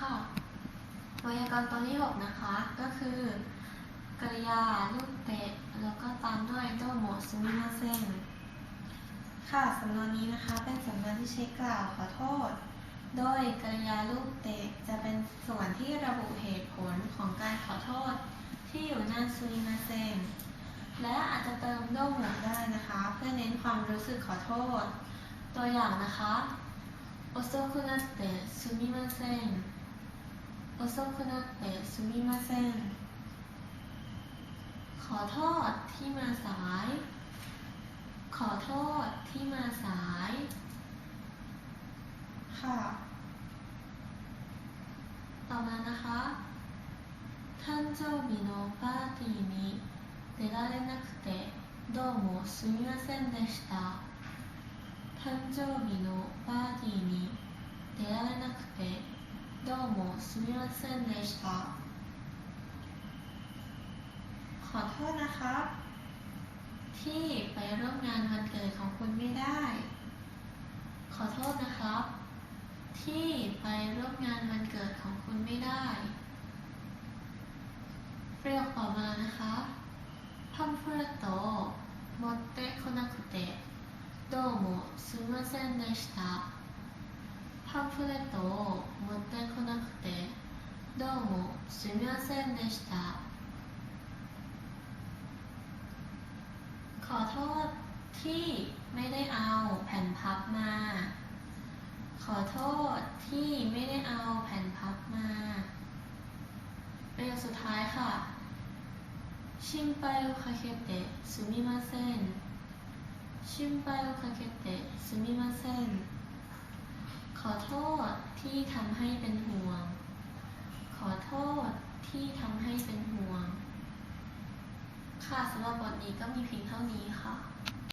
ค่ะไวยากรณ์ตอนที่ 6 นะคะ ก็คือกริยา ลูกเตะ แล้วก็ตามด้วยโดโมดซูมิมาเซนค่ะสำนวนนี้นะคะ เป็นสำนวนที่ใช้กล่าวขอโทษ โดยกริยาลูกเตะจะเป็นส่วนที่ระบุเหตุผลของการขอโทษที่อยู่หน้าซูมิมาเซนและอาจจะเติมโดโมได้นะคะ เพื่อเน้นความรู้สึกขอโทษ ตัวอย่างนะคะโอโซคุนัตเตะซูมิมาเซน 遅くなってすみませんขอโทษที่มาสาย ขอโทษที่มาสาย ค่ะ ต่อมานะคะ誕生日のパーティーに出られなくてどうもすみませんでした誕生日のパーティーに出られなくて どうもすみませんでしたขอโทษนะครับ ที่ไปร่วมงานวันเกิดของคุณไม่ได้ ขอโทษนะครับ ที่ไปร่วมงานวันเกิดของคุณไม่ได้ ประโยคต่อมานะคะパンフレットを持ってこなくてどうもすみませんでした パンフレットを持ってこなくてどうもすみませんでしたขอโทษที่ไม่ได้เอาแผ่นพับมา ขอโทษที่ไม่ได้เอาแผ่นพับมาประโยคสุดท้ายค่ะ心配をかけてすみません心配をかけてすみませんข อโทษที่ทำให้เป็นห่วง ขอโทษที่ทำให้เป็นห่วง ค่ะสำหรับบทนี้ก็มีเพียงเท่านี้ค่ะ